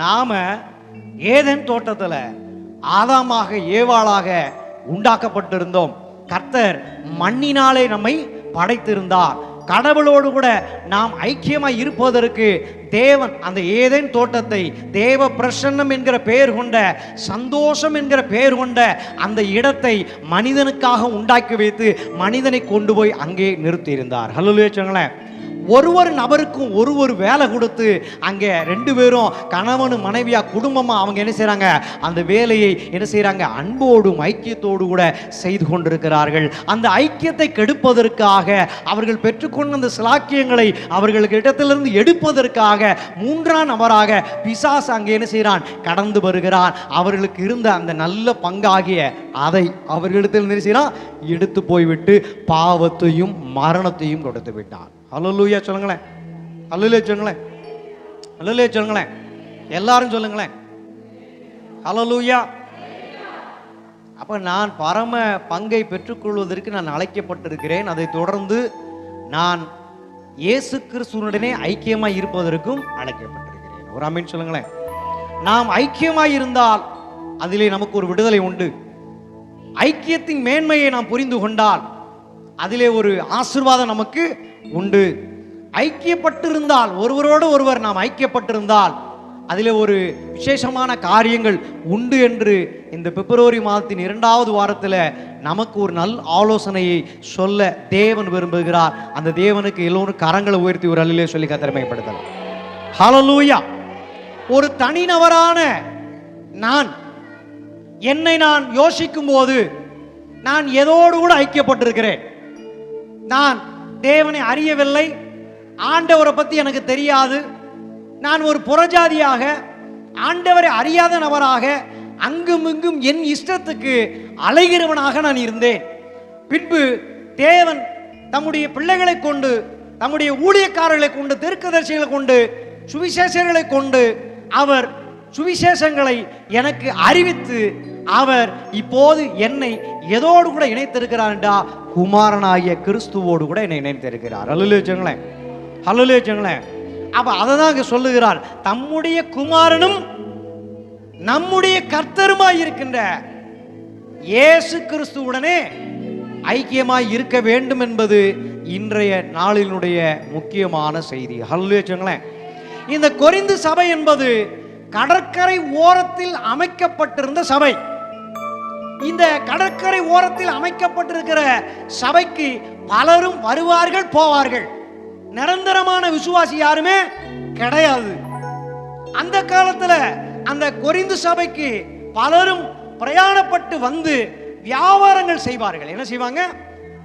நாம ஏதேன் தோட்டத்தில் ஆதாமாக ஏவாளாக உண்டாக்கப்பட்டிருந்தோம். கர்த்தர் மண்ணினாலே நம்மை படைத்திருந்தார். கடவுளோடு கூட நாம் ஐக்கியமாக இருப்பதற்கு தேவன் அந்த ஏதேன் தோட்டத்தை தேவ பிரசன்னம் என்கிற பெயர் கொண்ட சந்தோஷம் என்கிற பெயர் கொண்ட அந்த இடத்தை மனிதனுக்காக உண்டாக்கி வைத்து மனிதனை கொண்டு போய் அங்கே நிறுத்தியிருந்தார். ஹலோ சொல்லுங்களேன். ஒரு ஒரு நபருக்கும் ஒரு ஒரு வேலை கொடுத்து அங்கே ரெண்டு பேரும் கணவனும் மனைவியா குடும்பமாக அவங்க என்ன செய்கிறாங்க அந்த வேலையை என்ன செய்கிறாங்க அன்போடும் ஐக்கியத்தோடு கூட செய்து கொண்டிருக்கிறார்கள். அந்த ஐக்கியத்தை கெடுப்பதற்காக அவர்கள் பெற்றுக்கொண்ட அந்த சிலாக்கியங்களை அவர்களுக்கு இடத்திலிருந்து எடுப்பதற்காக மூன்றாம் நபராக பிசாஸ் அங்கே என்ன செய்கிறான் கடந்து வருகிறான். அவர்களுக்கு இருந்த அந்த நல்ல பங்காகிய அதை அவர்களிடத்தில் என்ன செய்கிறான் எடுத்து போய்விட்டு பாவத்தையும் மரணத்தையும் கொடுத்து விட்டான். அலலூயா சொல்லுங்களேன். அலுலே சொல்லுங்களேன். அலுலே சொல்லுங்களேன். எல்லாரும் சொல்லுங்களேன். அலலூயா அப்போ நான் பரம பங்கை பெற்றுக்கொள்வதற்கு நான் அழைக்கப்பட்டிருக்கிறேன். அதை தொடர்ந்து நான் இயேசு கிறிஸ்துவனுடனே ஐக்கியமாய் இருப்பதற்கும் அழைக்கப்பட்டிருக்கிறேன். ஒரு அமீன் சொல்லுங்களேன். நாம் ஐக்கியமாய் இருந்தால் அதிலே நமக்கு ஒரு விடுதலை உண்டு. ஐக்கியத்தின் மேன்மையை நாம் புரிந்து கொண்டால் அதிலே ஒரு ஆசிர்வாதம் நமக்கு உண்டு. ஐக்கியப்பட்டிருந்தால் ஒருவரோடு ஒருவர் நாம் ஐக்கியப்பட்டிருந்தால் அதில் ஒரு விசேஷமான காரியங்கள் உண்டு என்று இந்த பிப்ரவரி மாதத்தின் இரண்டாவது வாரத்தில் நமக்கு ஒரு நல் ஆலோசனையை சொல்ல தேவன் விரும்புகிறார். அந்த தேவனுக்கு எல்லோரும் கரங்களை உயர்த்தி ஒரு அள்ளிலே சொல்லி கத்திரமைப்படுத்தலாம் ஹலலூயா ஒரு தனிநபரான நான் என்னை நான் யோசிக்கும் போது நான் எதோடு கூட ஐக்கியப்பட்டிருக்கிறேன். நான் தேவனை அறியவில்லை. ஆண்டவரை பற்றி எனக்கு தெரியாது. நான் ஒரு புறஜாதியாக ஆண்டவரை அறியாத நபராக அங்கும் இங்கும் என் இஷ்டத்துக்கு அலைகிறவனாக நான் இருந்தேன். பின்பு தேவன் தம்முடைய பிள்ளைகளை கொண்டு தம்முடைய ஊழியக்காரர்களை கொண்டு தெற்குதர்சிகளை கொண்டு சுவிசேஷர்களை கொண்டு அவர் சுவிசேஷங்களை எனக்கு அறிவித்து அவர் இப்போது என்னை எதோடு கூட இணைத்திருக்கிறார் என்றா குமாரனாகிய கிறிஸ்துவோடு கூட என்னை இணைத்திருக்கிறார். அல்லலே வச்சுங்களேன் அல்லலே வச்சுங்களேன் அப்ப அதை தான் இங்க சொல்லுகிறார். தம்முடைய குமாரனும் நம்முடைய கர்த்தருமாய் இருக்கின்ற இயேசு கிறிஸ்துவுடனே ஐக்கியமாய் இருக்க வேண்டும் என்பது இன்றைய நாளினுடைய முக்கியமான செய்தி. ஹல்லே வச்சுங்களேன் இந்த கொரிந்து சபை என்பது கடற்கரை ஓரத்தில் அமைக்கப்பட்டிருந்த சபை. இந்த கடற்கரை ஓரத்தில் அமைக்கப்பட்டிருக்கிற சபைக்கு பலரும் வருவார்கள் போவார்கள். நிரந்தரமான விசுவாசி யாருமே கிடையாது. அந்த காலத்துல அந்த கொரிந்து சபைக்கு பலரும் பிரயாணப்பட்டு வந்து வியாபாரங்கள் செய்வார்கள். என்ன செய்வாங்க?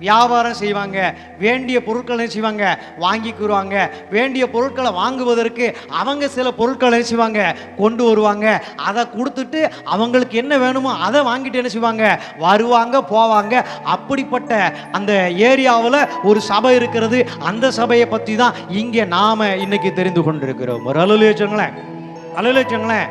வியாபாரம் செய்வாங்க வேண்டிய பொருட்களை செய்வாங்க வாங்கிக்குருவாங்க வேண்டிய பொருட்களை வாங்குவதற்கு அவங்க சில பொருட்களை செய்வாங்க? கொண்டு வருவாங்க. அதை கொடுத்துட்டு அவங்களுக்கு என்ன வேணுமோ அதை வாங்கிட்டு என்ன செய்வாங்க? வருவாங்க போவாங்க. அப்படிப்பட்ட அந்த ஏரியாவில் ஒரு சபை இருக்கிறது. அந்த சபையை பற்றி தான் இங்கே நாம் இன்னைக்கு தெரிந்து கொண்டிருக்கிறோம். ஒரு அலுவலி வச்சுங்களேன் அலுவலி வச்சுங்களேன்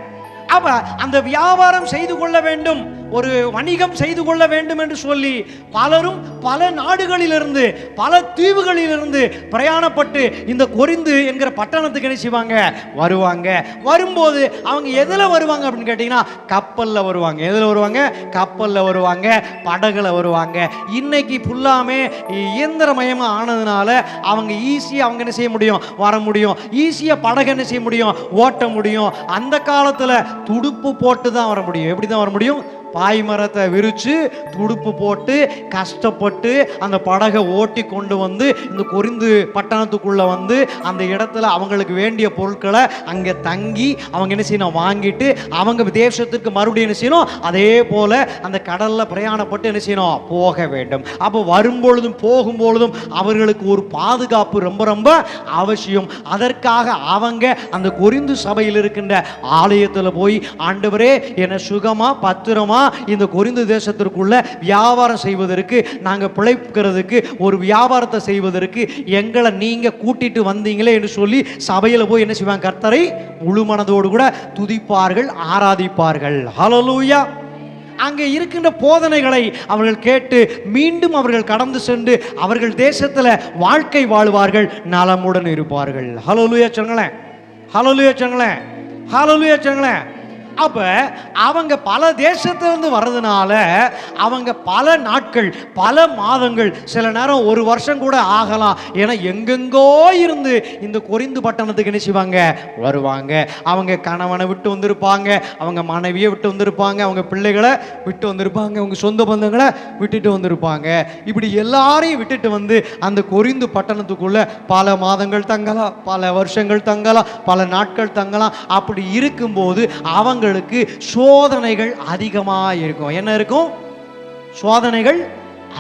அப்ப அந்த வியாபாரம் செய்து கொள்ள வேண்டும். ஒரு வணிகம் செய்து கொள்ள வேண்டும் என்று சொல்லி பலரும் பல நாடுகளிலிருந்து பல தீவுகளிலிருந்து பிரயாணப்பட்டு இந்த கொரிந்து என்கிற பட்டணத்துக்கு என்ன செய்வாங்க? வருவாங்க. வரும்போது அவங்க எதில் வருவாங்க அப்படின்னு கேட்டிங்கன்னா கப்பலில் வருவாங்க. எதில் வருவாங்க? கப்பலில் வருவாங்க. படகுல வருவாங்க. இன்னைக்கு ஃபுல்லாமே இயந்திரமயமாக ஆனதுனால அவங்க ஈஸியாக அவங்க என்ன செய்ய முடியும்? வர முடியும். ஈஸியாக படகு என்ன செய்ய முடியும்? ஓட்ட முடியும். அந்த காலத்தில் துடுப்பு போட்டு தான் வர முடியும். எப்படி தான் வர முடியும்? பாய்மரத்தை விரித்து துடுப்பு போட்டு கஷ்டப்பட்டு அந்த படகை ஓட்டி கொண்டு வந்து இந்த கொரிந்து பட்டணத்துக்குள்ளே வந்து அந்த இடத்துல அவங்களுக்கு வேண்டிய பொருட்களை அங்கே தங்கி அவங்க என்ன செய்யணும் வாங்கிட்டு அவங்க தேசத்துக்கு மறுபடியும் என்ன செய்யணும் அதே போல் அந்த கடலில் பிரயாணப்பட்டு என்ன செய்யணும் போக வேண்டும். அப்போ வரும்பொழுதும் போகும்பொழுதும் அவர்களுக்கு ஒரு பாதுகாப்பு ரொம்ப ரொம்ப அவசியம். அதற்காக அவங்க அந்த கொரிந்து சபையில் இருக்கின்ற ஆலயத்தில் போய் ஆண்டவரே என்னை சுகமாக பத்திரமா இந்த கொரிந்து தேசத்திற்குள்ள வியாபாரம் செய்வதற்கு நாங்கள் பிழைக்கிறதுக்கு ஒரு வியாபாரத்தை செய்வதற்கு எங்களை நீங்கள் கூட்டிட்டு வந்தீங்களே என்று சொல்லி சபையில் போய் என்ன செய்வாங்க? கர்த்தரை முழு மனதோடு கூட துதிப்பார்கள் ஆராதிப்பார்கள். ஹலலூயா அங்கே இருக்கின்ற போதனைகளை அவர்கள் கேட்டு மீண்டும் அவர்கள் கடந்து சென்று அவர்கள் தேசத்தில் வாழ்க்கை வாழ்வார்கள் நலமுடன் இருப்பார்கள். ஹலோலுயா சொல்லுங்களேன். ஹலோலுயா சொல்லுங்களேன். ஹalleluya சொல்லுங்களேன். அப்ப அவங்க பல தேசத்திலிருந்து வர்றதுனால அவங்க பல நாட்கள் பல மாதங்கள் சில நேரம் ஒரு வருஷம் கூட ஆகலாம் ஏன்னா எங்கெங்கோ இருந்து இந்த கொரிந்து பட்டணத்துக்கு என்ன செய்வாங்க? வருவாங்க. அவங்க கணவனை விட்டு வந்திருப்பாங்க அவங்க மனைவியை விட்டு வந்திருப்பாங்க அவங்க பிள்ளைகளை விட்டு வந்திருப்பாங்க அவங்க சொந்த பந்தங்களை விட்டுட்டு வந்திருப்பாங்க. இப்படி எல்லாரையும் விட்டுட்டு வந்து அந்த கொரிந்து பட்டணத்துக்குள்ள பல மாதங்கள் தங்கலாம் பல வருஷங்கள் தங்கலாம் பல நாட்கள் தங்கலாம். அப்படி இருக்கும்போது அவர்களுக்கு சோதனைகள் அதிகமாக இருக்கும் என்ன இருக்கும்? சோதனைகள்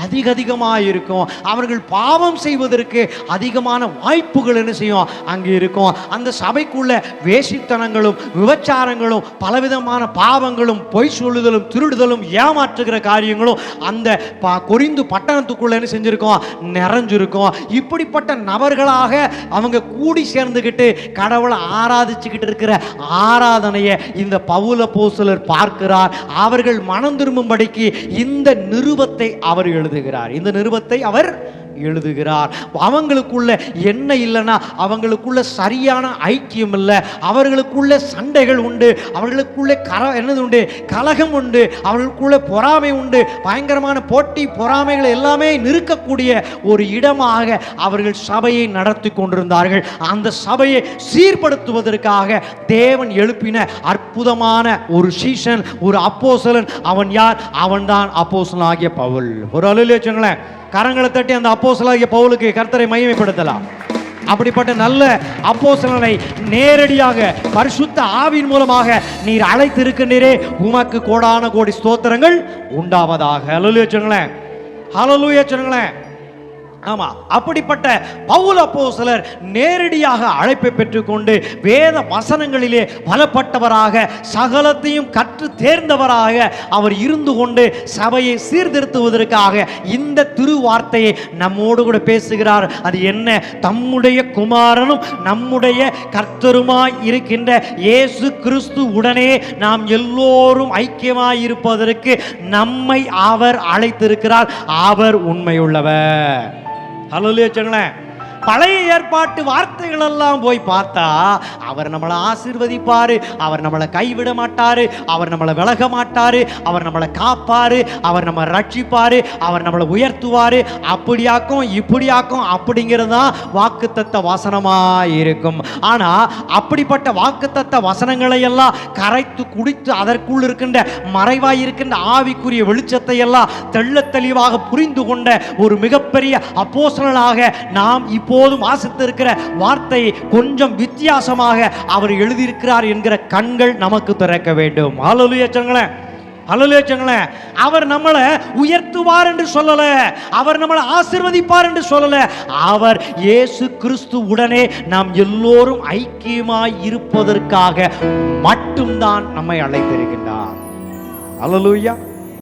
அதிக அதிகமாக இருக்கும் அவர்கள் பாவம் செய்வதற்கு அதிகமான வாய்ப்புகள் என்ன செய்யும்? அங்கே இருக்கும். அந்த சபைக்குள்ள வேசித்தனங்களும் விபச்சாரங்களும் பலவிதமான பாவங்களும் பொய் சொல்லுதலும் திருடுதலும் ஏமாற்றுகிற காரியங்களும் அந்த ப கொரிந்து பட்டணத்துக்குள்ள என்ன செஞ்சிருக்கோம்? நிறைஞ்சிருக்கும். இப்படிப்பட்ட நபர்களாக அவங்க கூடி சேர்ந்துக்கிட்டு கடவுளை ஆராதிச்சுக்கிட்டு இருக்கிற ஆராதனையை இந்த பவுல போசலர் பார்க்கிறார். அவர்கள் மனம் திரும்பும்படிக்கு இந்த நிருபத்தை அவர்கள் எழுதுகிறார். இந்த நிருபத்தை அவர் எழுதுகிறார். அவங்களுக்குள்ள என்ன இல்லைன்னா அவங்களுக்குள்ள சரியான ஐக்கியம் இல்லை. அவர்களுக்குள்ள சண்டைகள் உண்டு. அவர்களுக்குள்ளே கர என்னது உண்டு? கலகம் உண்டு. அவர்களுக்குள்ளே பொறாமை உண்டு. பயங்கரமான போட்டி பொறாமைகள் எல்லாமே நிற்கக்கூடிய ஒரு இடமாக அவர்கள் சபையை நடத்தி கொண்டிருந்தார்கள். அந்த சபையை சீர்படுத்துவதற்காக தேவன் எழுப்பின அற்புதமான ஒரு சீசன் ஒரு அப்போசலன். அவன் யார்? அவன்தான் அப்போசலன் ஆகிய பவுல். ஒரு அலுவலி வச்சுங்களேன் கரங்களை தட்டி அந்த அப்போசலாகிய பவுலுக்கு கர்த்தரை மையமைப்படுத்தலாம் அப்படிப்பட்ட நல்ல அப்போசலனை நேரடியாக பரிசுத்த ஆவின் மூலமாக நீர் அழைத்திருக்கின்றீரே. உமக்கு கோடான கோடி ஸ்தோத்திரங்கள் உண்டாவதாக. ஹalleluya சொல்லுங்களேன். ஹalleluya சொல்லுங்களேன். ஆமா அப்படிப்பட்ட பவுல போசலர் நேரடியாக அழைப்பை பெற்றுக்கொண்டு வேத வசனங்களிலே பலப்பட்டவராக சகலத்தையும் கற்று தேர்ந்தவராக அவர் இருந்து கொண்டு சபையை சீர்திருத்துவதற்காக இந்த திருவார்த்தையை நம்மோடு கூட பேசுகிறார். அது என்ன? தம்முடைய குமாரனும் நம்முடைய கர்த்தருமாய் இருக்கின்ற இயேசு கிறிஸ்து உடனே நாம் எல்லோரும் ஐக்கியமாய் இருப்பதற்கு நம்மை அவர் அழைத்திருக்கிறார். அவர் உண்மையுள்ளவர். ஹலோலியா சொல்லுங்களேன் பழைய ஏற்பாட்டு வார்த்தைகள் எல்லாம் போய் பார்த்தா அவர் நம்மளை ஆசீர்வதிப்பாரு அவர் நம்மளை கைவிட மாட்டாரு அவர் நம்மளை விலக மாட்டாரு அவர் நம்மளை காப்பாரு அவர் நம்ம ரட்சிப்பாரு அவர் நம்மளை உயர்த்துவாரு. அப்படியாக்கும் இப்படியாக்கும் அப்படிங்கிறது தான் வாக்குத்தத்த வசனமா இருக்கும். ஆனா அப்படிப்பட்ட வாக்குத்தத்த வசனங்களை எல்லாம் கரைத்து குடித்து அதற்குள் இருக்கின்ற மறைவாய் இருக்கின்ற ஆவிக்குரிய வெளிச்சத்தை எல்லாம் தெள்ளத் தெளிவாக புரிந்து கொண்ட ஒரு மிகப்பெரிய அப்போஸ்தலனாக நாம் இப்போதும் வாசித்திருக்கிற வார்த்தையை கொஞ்சம் வித்தியாசமாக அவர் எழுதியிருக்கிறார் என்கிற கண்கள் நமக்கு திறக்க வேண்டும். ஹalleluya சொல்லுங்களேன் அவர் நம்மளை உயர்த்துவார் என்று சொல்லல. அவர் நம்மளை ஆசிர்வதிப்பார் என்று சொல்லல. அவர் இயேசு கிறிஸ்து உடனே நாம் எல்லோரும் ஐக்கியமாய் இருப்பதற்காக மட்டும்தான் நம்மை அழைத்திருக்கின்றார். ஹalleluya